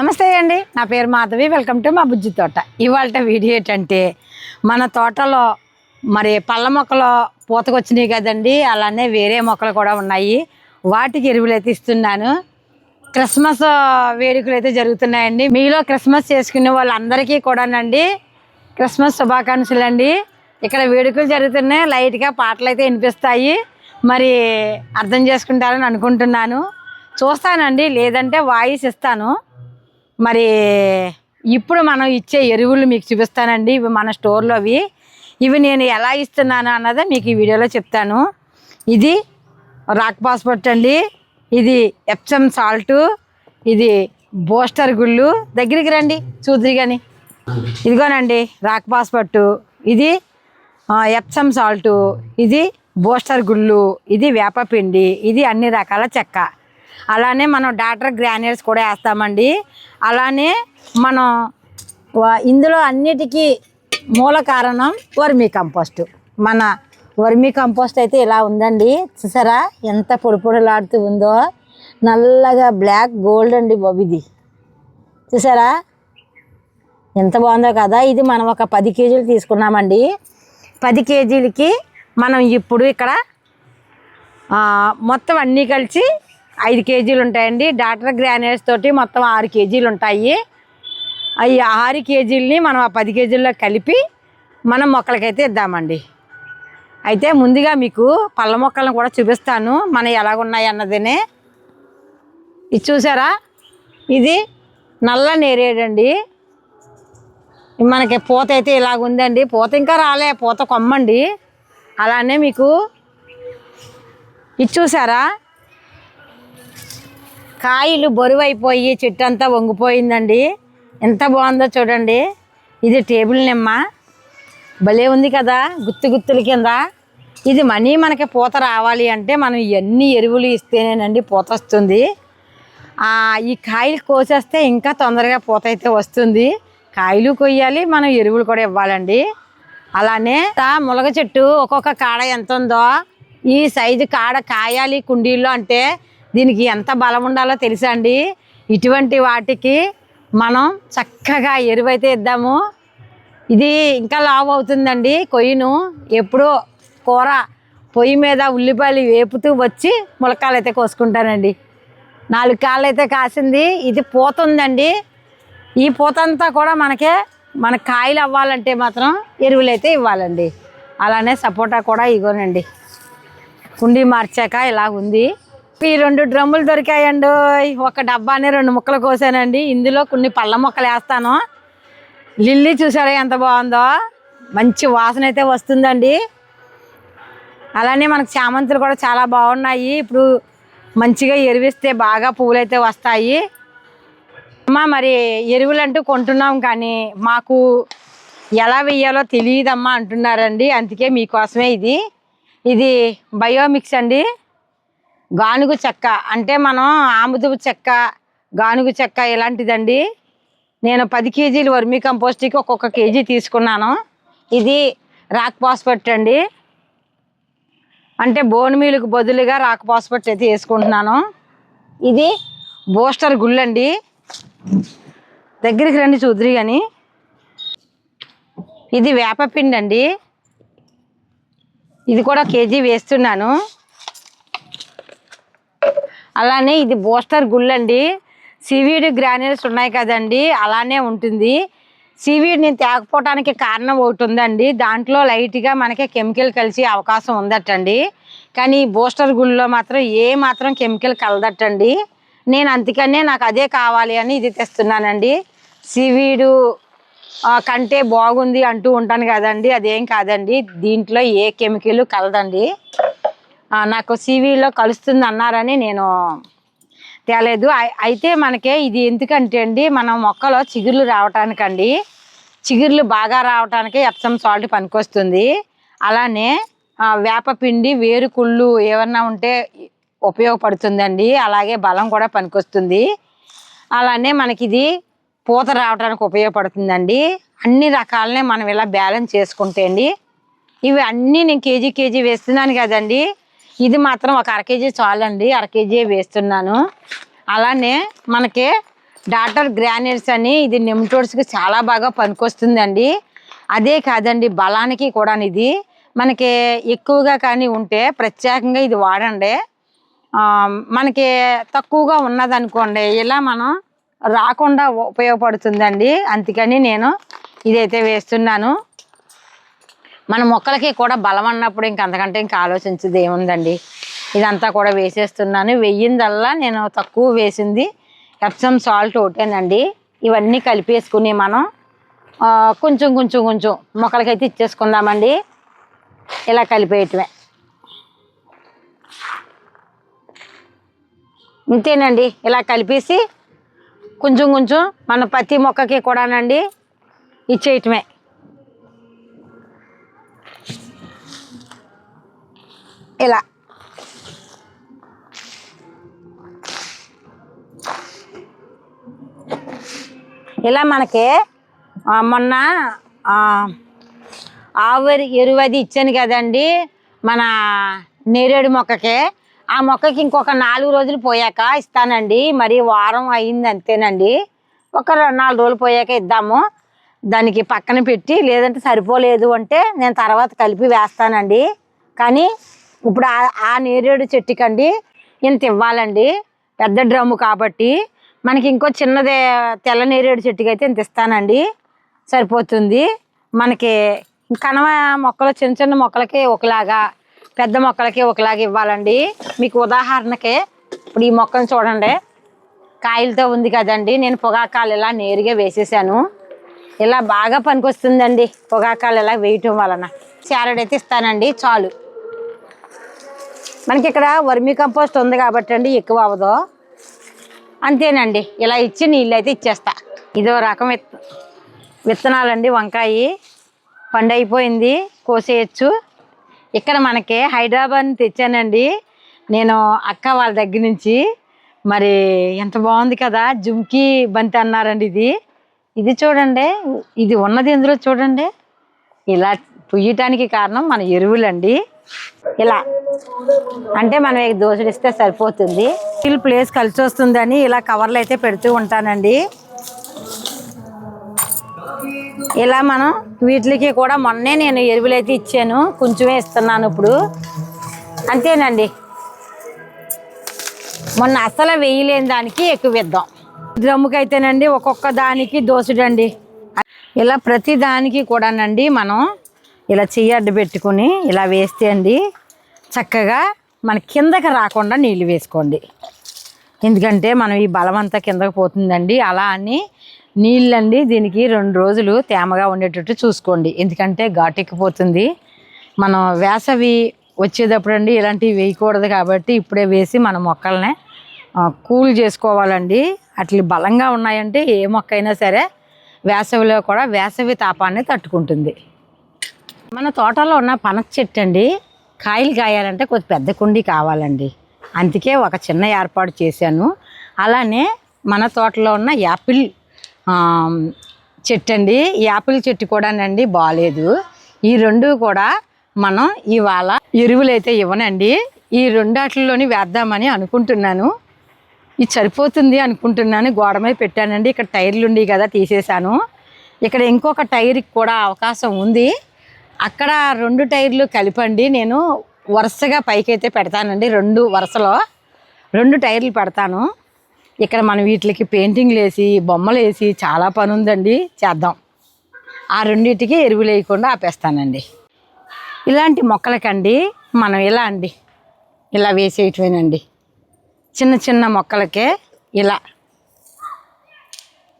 నమస్తే అండి. నా పేరు మాధవి. వెల్కమ్ టు మా బుజ్జి తోట. ఇవాళ వీడియో ఏంటంటే మన తోటలో మరి పళ్ళ మొక్కలు పూతకొచ్చినాయి కదండి. అలానే వేరే మొక్కలు కూడా ఉన్నాయి. వాటికి ఎరువులు అయితే ఇస్తున్నాను. క్రిస్మస్ వేడుకలు అయితే జరుగుతున్నాయండి. మీలో క్రిస్మస్ చేసుకునే వాళ్ళందరికీ కూడానండి క్రిస్మస్ శుభాకాంక్షలు అండి. ఇక్కడ వేడుకలు జరుగుతున్నాయి. లైట్గా పాటలు అయితే వినిపిస్తాయి. మరి అర్థం చేసుకుంటారని అనుకుంటున్నాను. చూస్తానండి. లేదంటే వాయిస్ ఇస్తాను. మరి ఇప్పుడు మనం ఇచ్చే ఎరువులు మీకు చూపిస్తానండి. ఇవి మన స్టోర్లో అవి. ఇవి నేను ఎలా ఇస్తున్నాను అన్నది మీకు ఈ వీడియోలో చెప్తాను. ఇది రాక్ పాస్పోర్ట్ అండి. ఇది ఎప్సమ్ సాల్ట్. ఇది బోస్టర్ గుళ్ళు. దగ్గరికి రండి. చూద్దరి కానీ ఇదిగోనండి రాక్ పాస్పోర్ట్. ఇది ఎప్సమ్ సాల్ట్. ఇది బోస్టర్ గుళ్ళు. ఇది వేపపిండి. ఇది అన్ని రకాల చెక్క. అలానే మనం డాటర్ గ్రానైట్స్ కూడా వేస్తామండి. అలానే మనం ఇందులో అన్నిటికీ మూల కారణం వర్మీ కంపోస్ట్. మన వర్మీ కంపోస్ట్ అయితే ఇలా ఉందండి. చూసారా? ఎంత పొడిపొడలాడుతూ ఉందో. నల్లగా బ్లాక్ గోల్డ్ అండి బాబు ఇది. చూసారా? ఎంత బాగుందో కదా. ఇది మనం ఒక పది కేజీలు తీసుకున్నామండి. పది కేజీలకి మనం ఇప్పుడు ఇక్కడ మొత్తం అన్నీ కలిసి ఐదు కేజీలు ఉంటాయండి. డాక్టర్ గ్రానైట్స్ తోటి మొత్తం ఆరు కేజీలు ఉంటాయి. అవి ఆరు కేజీలని మనం ఆ పది కేజీల్లో కలిపి మనం మొక్కలకైతే ఇద్దామండి. అయితే ముందుగా మీకు పళ్ళ మొక్కలను కూడా చూపిస్తాను. మన ఎలాగున్నాయి అన్నదినే. ఇది చూసారా? ఇది నల్ల నేరేడండి. మనకి పూత అయితే ఇలాగ ఉందండి పూత ఇంకా రాలే. పూత కొమ్మండి. అలానే మీకు ఇది చూసారా? కాయలు బరువు అయిపోయి చెట్టు అంతా వంగిపోయిందండి. ఎంత బాగుందో చూడండి. ఇది టేబుల్ నిమ్మ. భలే ఉంది కదా గుత్తు గుత్తుల కింద. ఇది మనీ మనకి పూత రావాలి అంటే మనం ఎన్ని ఎరువులు ఇస్తేనేనండి పూత వస్తుంది. ఈ కాయలు కోసేస్తే ఇంకా తొందరగా పూత అయితే వస్తుంది. కాయలు కొయ్యాలి మనం ఎరువులు కూడా ఇవ్వాలండి. అలానే ములగ చెట్టు ఒక్కొక్క కాడ ఎంత ఉందో ఈ సైజు కాడ కాయాలి కుండీల్లో అంటే దీనికి ఎంత బలం ఉండాలో తెలుసా అండి? ఇటువంటి వాటికి మనం చక్కగా ఎరువైతే ఇద్దాము. ఇది ఇంకా లావు అవుతుందండి కొయ్యను. ఎప్పుడో కూర పొయ్యి మీద ఉల్లిపాయలు వేపుతూ వచ్చి ములకాలు అయితే కోసుకుంటానండి. నాలుగు కాళ్ళు అయితే కాసింది. ఇది పూత ఉందండి ఈ పూత అంతా కూడా మనకే మన కాయలు అవ్వాలంటే మాత్రం ఎరువులు అయితే ఇవ్వాలండి. అలానే సపోటా కూడా ఇగోనండి కుండీ మార్చాక ఇలా ఉంది. ఈ రెండు డ్రమ్ములు దొరికాయండి ఒక డబ్బాని రెండు ముక్కలు కోసానండి. ఇందులో కొన్ని పళ్ళ మొక్కలు వేస్తాను. లిల్లీ చూసారా ఎంత బాగుందో? మంచి వాసన అయితే వస్తుందండి. అలానే మనకు చామంతులు కూడా చాలా బాగున్నాయి. ఇప్పుడు మంచిగా ఎరువిస్తే బాగా పువ్వులు అయితే వస్తాయి. అమ్మా మరి ఎరువులు అంటూ కొంటున్నాం కానీ మాకు ఎలా వెయ్యాలో తెలియదమ్మా అంటున్నారండి. అందుకే మీకోసమే ఇది. ఇది బయోమిక్స్ అండి. గానుగు చెక్క. అంటే మనం ఆముదపు చెక్క గానుగు చెక్క ఇలాంటిదండి. నేను పది కేజీలు వర్మీ కంపోస్ట్కి ఒక్కొక్క కేజీ తీసుకున్నాను. ఇది రాక్ పాస్పట్ అండి. అంటే బోన్ మీలకు బదులుగా రాక్ పాస్పట్ అయితే వేసుకుంటున్నాను. ఇది బూస్టర్ గుళ్ళండి. దగ్గరికి రండి చూద్దరి కానీ ఇది వేపపిండి అండి ఇది కూడా కేజీ వేస్తున్నాను. అలానే ఇది బూస్టర్ గుళ్ళండి. సివీడ్ గ్రాన్యూల్స్ ఉన్నాయి కదండి అలానే ఉంటుంది. సీవీడ్ నేను తేకపోవటానికి కారణం ఒకటి ఉందండి. దాంట్లో లైట్గా మనకి కెమికల్ కలిసి అవకాశం ఉందటండి. కానీ బూస్టర్ గుళ్ళలో మాత్రం ఏ మాత్రం కెమికల్ కలదటండి. నేను అందుకనే నాకు అదే కావాలి అని ఇది తెస్తున్నానండి. సీవీడు కంటే బాగుంది అంటూ ఉంటాను కదండి అదేం కాదండి. దీంట్లో ఏ కెమికల్ కలదండి. నాకు సీవీలో కలుస్తుంది అన్నారని నేను తేలేదు. అయితే మనకే ఇది ఎందుకంటే అండి మన మొక్కలో చిగుర్లు రావటానికండి చిగుర్లు బాగా రావటానికి ఎప్సమ్ సాల్ట్ పనికొస్తుంది. అలానే వేపపిండి వేపపిండి వేరుకుళ్ళు ఏమన్నా ఉంటే ఉపయోగపడుతుందండి. అలాగే బలం కూడా పనికొస్తుంది. అలానే మనకి ఇది పూత రావడానికి ఉపయోగపడుతుందండి. అన్ని రకాలనే మనం ఇలా బ్యాలెన్స్ చేసుకుంటే అండి ఇవి అన్నీ నేను కేజీ కేజీ వేస్తున్నాను కదండి. ఇది మాత్రం ఒక అర కేజీ చాలండి అర కేజీ వేస్తున్నాను. అలానే మనకి డాటర్ గ్రానైట్స్ అని ఇది నెమ్టోడ్స్కి చాలా బాగా పనికొస్తుందండి. అదే కాదండి బలానికి కూడా ఇది. మనకి ఎక్కువగా కానీ ఉంటే ప్రత్యేకంగా ఇది వాడండి. మనకి తక్కువగా ఉన్నదనుకోండి ఇలా మనం రాకుండా ఉపయోగపడుతుందండి. అందుకని నేను ఇదైతే వేస్తున్నాను. మన మొక్కలకి కూడా బలం అన్నప్పుడు ఇంక అంతకంటే ఇంకా ఆలోచించేది ఏముందండి? ఇదంతా కూడా వేసేస్తున్నాను. వెయ్యిందల్లా నేను తక్కువ వేసింది. ఎప్సమ్ సాల్ట్ ఒకటేనండి. ఇవన్నీ కలిపేసుకుని మనం కొంచెం కొంచెం కొంచెం మొక్కలకైతే ఇచ్చేసుకుందామండి. ఇలా కలిపేయటమే. ఇంతేనండి. ఇలా కలిపేసి కొంచెం కొంచెం మన ప్రతి మొక్కకి కూడానండి ఇచ్చేయటమే. ఇలా. ఇలా మనకి మొన్న ఆవరి ఎరువు అది ఇచ్చాను కదండి మన నేరేడు మొక్కకి. ఆ మొక్కకి ఇంకొక నాలుగు రోజులు పోయాక ఇస్తానండి. మరి వారం అయింది అంతేనండి. ఒక రెండు నాలుగు రోజులు పోయాక ఇద్దాము. దానికి పక్కన పెట్టి లేదంటే సరిపోలేదు అంటే నేను తర్వాత కలిపి వేస్తానండి. కానీ ఇప్పుడు ఆ- ఆ నేరేడు చెట్టుకండి ఇంత ఇవ్వాలండి. పెద్ద డ్రమ్ము కాబట్టి మనకి ఇంకో చిన్నదే తెల్ల నేరేడు చెట్టుకి అయితే ఇంత ఇస్తానండి. సరిపోతుంది. మనకి కనవ మొక్కలు చిన్న చిన్న మొక్కలకి ఒకలాగా పెద్ద మొక్కలకి ఒకలాగా ఇవ్వాలండి. మీకు ఉదాహరణకి ఇప్పుడు ఈ మొక్కను చూడండి. కాయలతో ఉంది కదండి. నేను పొగాకాలు ఇలా నేరుగా వేసేసాను. ఇలా బాగా పనికొస్తుందండి. పొగాకాలు ఇలా వేయటం వలన. చారడ్ అయితే ఇస్తానండి. చాలు. మనకి ఇక్కడ వర్మీ కంపోస్ట్ ఉంది కాబట్టి అండి ఎక్కువ అవ్వదు. అంతేనండి. ఇలా ఇచ్చి నీళ్ళు అయితే ఇచ్చేస్తా. ఇదో రకం విత్ విత్తనాలండి వంకాయ. పండు అయిపోయింది కోసేయచ్చు. ఇక్కడ మనకి హైదరాబాద్ తెచ్చానండి. నేను అక్క వాళ్ళ దగ్గర నుంచి. మరి ఎంత బాగుంది కదా. జుమ్కీ బంతి అన్నారండి ఇది. ఇది చూడండి. ఇది ఉన్నది ఇందులో చూడండి. ఇలా పుయ్యటానికి కారణం మన ఎరువులండి. ఇలా. అంటే మనం ఇక దోశడిస్తే సరిపోతుంది. స్టీల్ ప్లేస్ కలిసి వస్తుందని ఇలా కవర్లు అయితే పెడుతూ ఉంటానండి. ఇలా మనం వీటికి కూడా మొన్నే నేను ఎరువులు అయితే ఇచ్చాను. కొంచెమే ఇస్తున్నాను ఇప్పుడు. అంతేనండి. మొన్న అసలు వేయలేని దానికి ఎక్కువ ఇద్దాం డ్రమ్ముకి అయితేనండి ఒక్కొక్క దానికి దోసుడండి ఇలా ప్రతి దానికి కూడానండి మనం ఇలా చెయ్యి అడ్డు పెట్టుకుని ఇలా వేస్తే అండి చక్కగా మన కిందకి రాకుండా నీళ్ళు వేసుకోండి. ఎందుకంటే మనం ఈ బలం అంతా కిందకి పోతుందండి. అలా అని నీళ్ళండి దీనికి రెండు రోజులు తేమగా ఉండేటట్టు చూసుకోండి. ఎందుకంటే ఘాటెక్కిపోతుంది. మనం వేసవి వచ్చేటప్పుడు అండి ఇలాంటివి వేయకూడదు కాబట్టి ఇప్పుడే వేసి మన మొక్కల్ని కూల్ చేసుకోవాలండి. అట్లా బలంగా ఉన్నాయంటే ఏ మొక్క అయినా సరే వేసవిలో కూడా వేసవి తాపాన్ని తట్టుకుంటుంది. మన తోటలో ఉన్న పనస చెట్టు అండి కాయలు కాయాలంటే కొద్ది పెద్ద కుండి కావాలండి. అందుకే ఒక చిన్న ఏర్పాటు చేశాను. అలానే మన తోటలో ఉన్న యాపిల్ చెట్టు అండి యాపిల్ చెట్టు కూడానండి బాగాలేదు ఈ రెండు కూడా మనం ఇవాళ ఎరువులు అయితే ఇవ్వనండి. ఈ రెండాటిలోని వేద్దామని అనుకుంటున్నాను. ఇది సరిపోతుంది అనుకుంటున్నాను. గోడ మీద పెట్టానండి. ఇక్కడ టైర్లు ఉండి కదా తీసేశాను. ఇక్కడ ఇంకొక టైర్కి కూడా అవకాశం ఉంది. అక్కడ రెండు టైర్లు కలిపండి. నేను వరుసగా పైకైతే పెడతానండి రెండు వరుసలో. రెండు టైర్లు పెడతాను. ఇక్కడ మనం వీటికి పెయింటింగ్లు వేసి బొమ్మలు వేసి చాలా పని ఉందండి చేద్దాం. ఆ రెండింటికి ఎరువులు వేయకుండా ఆపేస్తానండి. ఇలాంటి మొక్కలకండి మనం ఇలా అండి ఇలా వేసేయటమేనండి. చిన్న చిన్న మొక్కలకే ఇలా.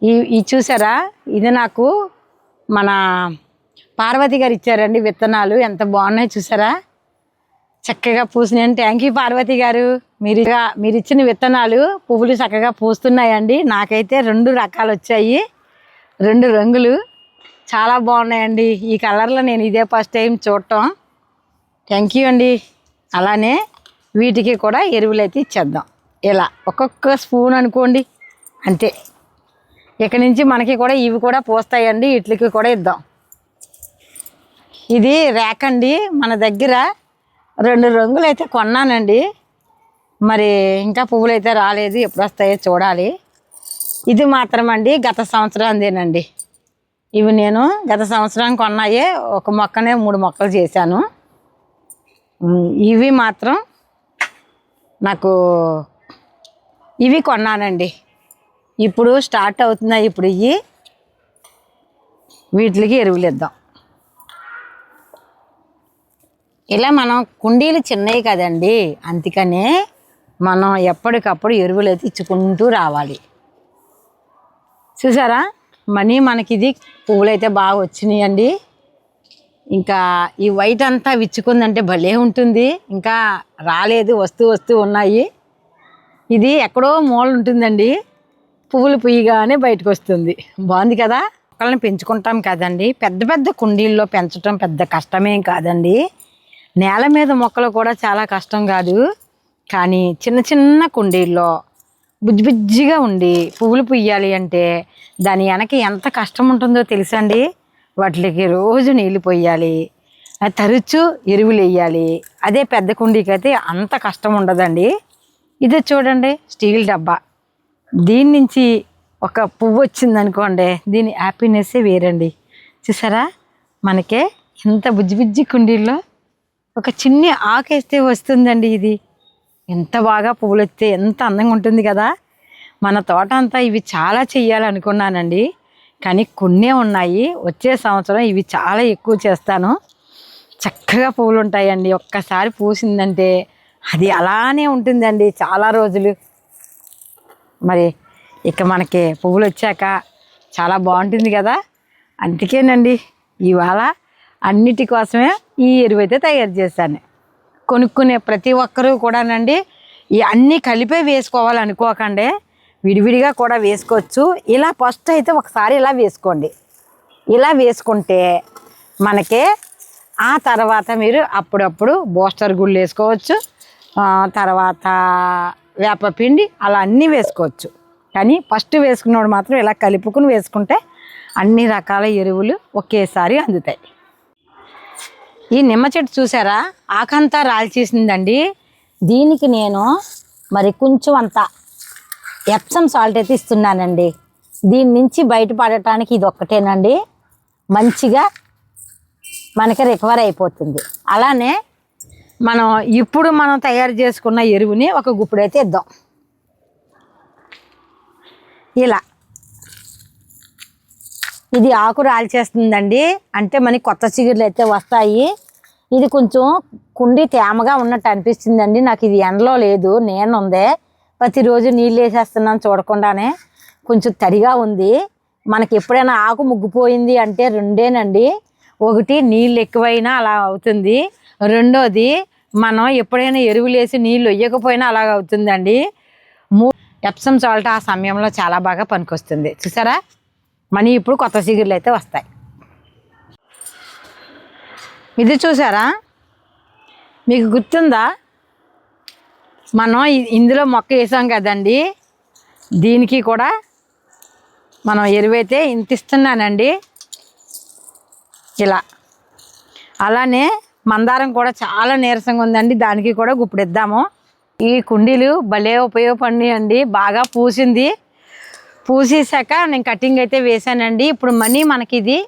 ఈ ఇది చూసారా? ఇది నాకు మన పార్వతి గారు ఇచ్చారండి విత్తనాలు. ఎంత బాగున్నాయి చూసారా? చక్కగా పూసినాయండి థ్యాంక్ యూ పార్వతి గారు. మీరు మీరు ఇచ్చిన విత్తనాలు పువ్వులు చక్కగా పూస్తున్నాయండి. నాకైతే రెండు రకాలు వచ్చాయి. రెండు రంగులు. చాలా బాగున్నాయండి. ఈ కలర్లో నేను ఇదే ఫస్ట్ టైం చూడటం. థ్యాంక్ యూ అండి. అలానే వీటికి కూడా ఎరువులు అయితే ఇచ్చేద్దాం. ఇలా ఒక్కొక్క స్పూన్ అనుకోండి. అంతే. ఇక నుంచి మనకి కూడా ఇవి కూడా పోస్తాయండి. వీటికి కూడా ఇద్దాం. ఇది ర్యాక్ అండి మన దగ్గర రెండు రంగులు అయితే కొన్నానండి. మరి ఇంకా పువ్వులు అయితే రాలేదు. ఎప్పుడు వస్తాయో చూడాలి. ఇది మాత్రం అండి గత సంవత్సరందేనండి ఇవి నేను గత సంవత్సరం కొన్నాయే. ఒక మొక్కనే మూడు మొక్కలు చేశాను. ఇవి మాత్రం నాకు ఇవి కొన్నానండి. ఇప్పుడు స్టార్ట్ అవుతున్నాయి. ఇప్పుడు ఇవి వీటికి ఎరువులు ఇద్దాం. ఇలా మనం కుండీలు చిన్నవి కదండి. అందుకనే మనం ఎప్పటికప్పుడు ఎరువులు అయితే ఇచ్చుకుంటూ రావాలి. చూసారా? మనీ మనకి ఇది పువ్వులు అయితే బాగా వచ్చినాయండి. ఇంకా ఈ వైట్ అంతా విచ్చుకుందంటే భలే ఉంటుంది. ఇంకా రాలేదు వస్తూ వస్తూ ఉన్నాయి. ఇది ఎక్కడో మూల ఉంటుందండి. పువ్వులు పుయ్యగానే బయటకు వస్తుంది బాగుంది కదా? మొక్కలను పెంచుకుంటాం కదండి. పెద్ద పెద్ద కుండీల్లో పెంచడం పెద్ద కష్టమేం కాదండి. నేల మీద మొక్కలు కూడా చాలా కష్టం కాదు. కానీ చిన్న చిన్న కుండీల్లో బుజ్జిబుజ్జిగా ఉండి పువ్వులు పుయ్యాలి అంటే దాని వెనక ఎంత కష్టం ఉంటుందో తెలుసండి? వాటికి రోజు నీళ్ళు పోయాలి. తరచూ ఎరువులు వేయాలి. అదే పెద్ద కుండీకి అయితే అంత కష్టం ఉండదండి. ఇది చూడండి స్టీల్ డబ్బా. దీని నుంచి ఒక పువ్వు వచ్చిందనుకోండి దీని హ్యాపీనెస్సే వేరండి. చూసారా? మనకే ఇంత బుజ్జి బుజ్జి కుండీల్లో ఒక చిన్ని ఆకేస్తే వస్తుందండి ఇది. ఎంత బాగా పువ్వులు వస్తే ఎంత అందంగా ఉంటుంది కదా. మన తోట అంతా ఇవి చాలా చెయ్యాలనుకున్నానండి. కానీ కొన్నే ఉన్నాయి. వచ్చే సంవత్సరం ఇవి చాలా ఎక్కువ చేస్తాను. చక్కగా పువ్వులు ఉంటాయండి ఒక్కసారి పూసిందంటే అది అలానే ఉంటుందండి చాలా రోజులు. మరి ఇక మనకి పువ్వులు వచ్చాక చాలా బాగుంటుంది కదా. అందుకేనండి ఇవాళ అన్నిటి కోసమే ఈ ఎరువు అయితే తయారు చేశాను. కొనుక్కునే ప్రతి ఒక్కరూ కూడానండి ఈ అన్నీ కలిపే వేసుకోవాలనుకోకండి. విడివిడిగా కూడా వేసుకోవచ్చు. ఇలా ఫస్ట్ అయితే ఒకసారి ఇలా వేసుకోండి. ఇలా వేసుకుంటే మనకి ఆ తర్వాత మీరు అప్పుడప్పుడు బోస్టర్ గుళ్ళు వేసుకోవచ్చు. తర్వాత వేపపిండి అలా అన్నీ వేసుకోవచ్చు. కానీ ఫస్ట్ వేసుకున్నవాడు మాత్రం ఇలా కలుపుకుని వేసుకుంటే అన్ని రకాల ఎరువులు ఒకేసారి అందుతాయి. ఈ నిమ్మ చెట్టు చూసారా? ఆకంతా రాల్చేసిందండి. దీనికి నేను మరి కొంచెం అంత ఎప్సమ్ సాల్ట్ అయితే ఇస్తున్నానండి. దీని నుంచి బయటపడటానికి ఇది ఒక్కటేనండి. మంచిగా మనకి రికవర్ అయిపోతుంది. అలానే మనం ఇప్పుడు మనం తయారు చేసుకున్న ఎరువుని ఒక గుప్పుడైతే ఇద్దాం. ఇలా. ఇది ఆకు రాల్చేస్తుందండి. అంటే మనకి కొత్త చిగుర్లు అయితే వస్తాయి. ఇది కొంచెం కుండి తేమగా ఉన్నట్టు అనిపిస్తుందండి. నాకు ఇది ఎండలో లేదు నేను ఉందే ప్రతిరోజు నీళ్ళు వేసేస్తున్నాను చూడకుండానే. కొంచెం తడిగా ఉంది. మనకి ఎప్పుడైనా ఆకు ముగ్గిపోయింది అంటే రెండేనండి. ఒకటి నీళ్ళు ఎక్కువైనా అలా అవుతుంది. రెండోది మనం ఎప్పుడైనా ఎరువులు వేసి నీళ్ళు వేయకపోయినా అలాగ అవుతుందండి. మూ ఎప్సమ్ సాల్ట్ ఆ సమయంలో చాలా బాగా పనికొస్తుంది. చూసారా? మనీ ఇప్పుడు కొత్త చిగుర్లు అయితే వస్తాయి. ఇది చూసారా? మీకు గుర్తుందా? మనం ఇందులో మొక్క వేసాం కదండి. దీనికి కూడా మనం ఎరువైతే ఇంత ఇస్తున్నానండి. ఇలా. అలానే మందారం కూడా చాలా నీరసంగా ఉందండి. దానికి కూడా గుప్పుడు ఇద్దాము ఈ కుండీలు భలే ఉపయోగపడినాయండి. బాగా పూసింది. పూసేసాక నేను కటింగ్ అయితే వేసానండి ఇప్పుడు మనీ మనకి ఇది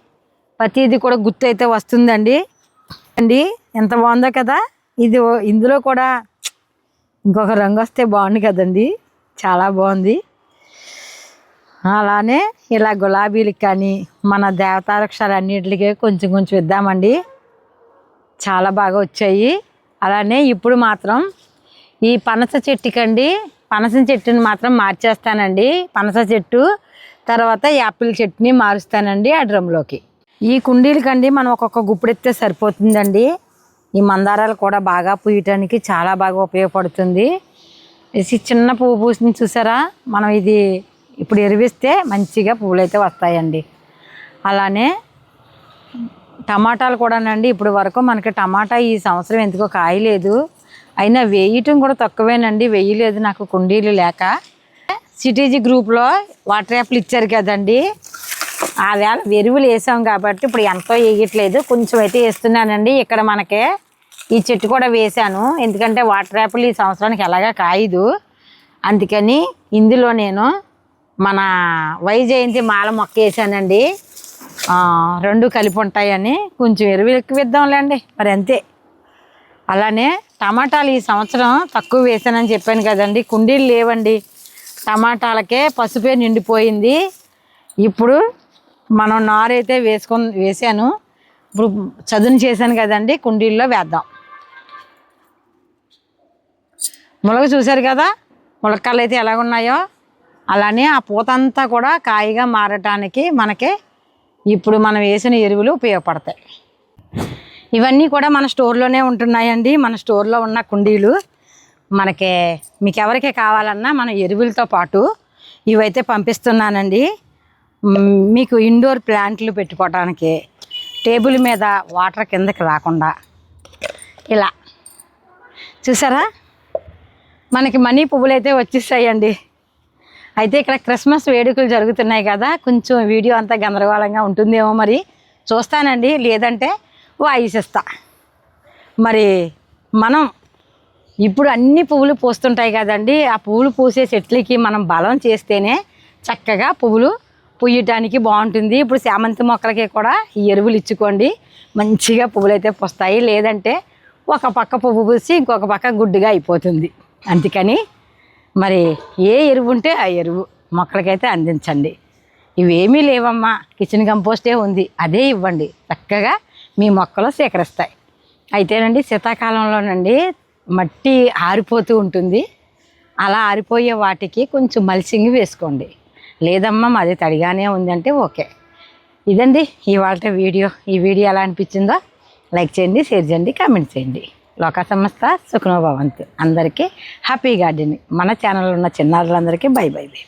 ప్రతిది కూడా గుర్తు అయితే వస్తుందండి. అండి ఎంత బాగుందో కదా? ఇది ఇందులో కూడా ఇంకొక రంగు వస్తే బాగుంది కదండి. చాలా బాగుంది. అలానే ఇలా గులాబీలకి కానీ మన దేవతారక్షాలు అన్నిటికీ కొంచెం కొంచెం ఇద్దామండి. చాలా బాగా వచ్చాయి. అలానే ఇప్పుడు మాత్రం ఈ పనస చెట్టుకండి పనస చెట్టుని మాత్రం మార్చేస్తానండి. పనస చెట్టు తర్వాత యాపిల్ చెట్టుని మారుస్తానండి ఆ డ్రమ్లోకి. ఈ కుండీలకండి మనం ఒక్కొక్క గుప్పుడు సరిపోతుందండి. ఈ మందారాలు కూడా బాగా పూయటానికి చాలా బాగా ఉపయోగపడుతుంది. ఇది చిన్న పువ్వు పూసింది చూసారా? మనం ఇది ఇప్పుడు ఎరివిస్తే మంచిగా పువ్వులు అయితే వస్తాయండి. అలానే టమాటాలు కూడానండి ఇప్పుడు వరకు మనకి టమాటా ఈ సంవత్సరం ఎందుకో కాయలేదు. అయినా వేయటం కూడా తక్కువేనండి వేయలేదు నాకు కుండీలు లేక. సిటీజీ గ్రూప్లో వాటర్ యాప్లు ఇచ్చారు కదండి. ఆ వేళ ఎరువులు వేసాం కాబట్టి ఇప్పుడు ఎంతో వేయట్లేదు కొంచెం అయితే వేస్తున్నానండి. ఇక్కడ మనకి ఈ చెట్టు కూడా వేశాను ఎందుకంటే వాటర్ యాపిల్ ఈ సంవత్సరానికి ఎలాగా కాయదు. అందుకని ఇందులో నేను మన వైజయంతి మాల మొక్క వేసానండి. రెండు కలిపి ఉంటాయని కొంచెం ఎరువులు ఎక్కువ ఇద్దాంలేండి. మరి అంతే. అలానే టమాటాలు ఈ సంవత్సరం తక్కువ వేసానని చెప్పాను కదండి. కుండీలు లేవండి. టమాటాలకే పసుపే నిండిపోయింది. ఇప్పుడు మనం నారైతే వేసుకొని వేసాను. ఇప్పుడు చదును చేశాను కదండి. కుండీల్లో వేద్దాం. ములగ చూశారు కదా? ములక్కాయలు అయితే ఎలాగున్నాయో అలానే ఆ పూతంతా కూడా కాయగా మారటానికి మనకి ఇప్పుడు మనం వేసిన ఎరువులు ఉపయోగపడతాయి. ఇవన్నీ కూడా మన స్టోర్లోనే ఉంటున్నాయండి. మన స్టోర్లో ఉన్న కుండీలు మనకి మీకు ఎవరికి కావాలన్నా మన ఎరువులతో పాటు ఇవైతే పంపిస్తున్నానండి. మీకు ఇండోర్ ప్లాంట్లు పెట్టుకోవడానికి టేబుల్ మీద వాటర్ కిందకి రాకుండా. ఇలా. చూసారా? మనకి మనీ పువ్వులు అయితే వచ్చేసాయండి. అయితే ఇక్కడ క్రిస్మస్ వేడుకలు జరుగుతున్నాయి కదా. కొంచెం వీడియో అంతా గందరగోళంగా ఉంటుందేమో మరి. చూస్తానండి. లేదంటే వాయిస్ మరి మనం ఇప్పుడు అన్ని పువ్వులు పూస్తుంటాయి కదండి ఆ పువ్వులు పూసే చెట్లకి మనం బలం చేస్తేనే చక్కగా పువ్వులు పూయటానికి బాగుంటుంది. ఇప్పుడు శామంతి మొక్కలకి కూడా ఈ ఎరువులు ఇచ్చుకోండి. మంచిగా పువ్వులు అయితే పూస్తాయి. లేదంటే ఒక పక్క పువ్వు పూసి ఇంకొక పక్క గుడ్డుగా అయిపోతుంది. అందుకని మరి ఏ ఎరువు ఉంటే ఆ ఎరువు మొక్కలకైతే అందించండి. ఇవేమీ లేవమ్మా కిచెన్ కంపోస్టే ఉంది. అదే ఇవ్వండి. చక్కగా మీ మొక్కలు సేకరిస్తాయి. అయితేనండి శీతాకాలంలోనండి మట్టి ఆరిపోతూ ఉంటుంది. అలా ఆరిపోయే వాటికి కొంచెం మల్సింగ్ వేసుకోండి. లేదమ్మా మాది తడిగానే ఉందంటే ఓకే. ఇదండి ఇవాళ వీడియో. ఈ వీడియో ఎలా అనిపించిందో లైక్ చేయండి షేర్ చేయండి కామెంట్ చేయండి. లోక సంస్థ సుఖనోభవంతు. అందరికీ హ్యాపీ గార్డెన్ మన ఛానల్లో ఉన్న చిన్నారులందరికీ బై బై బై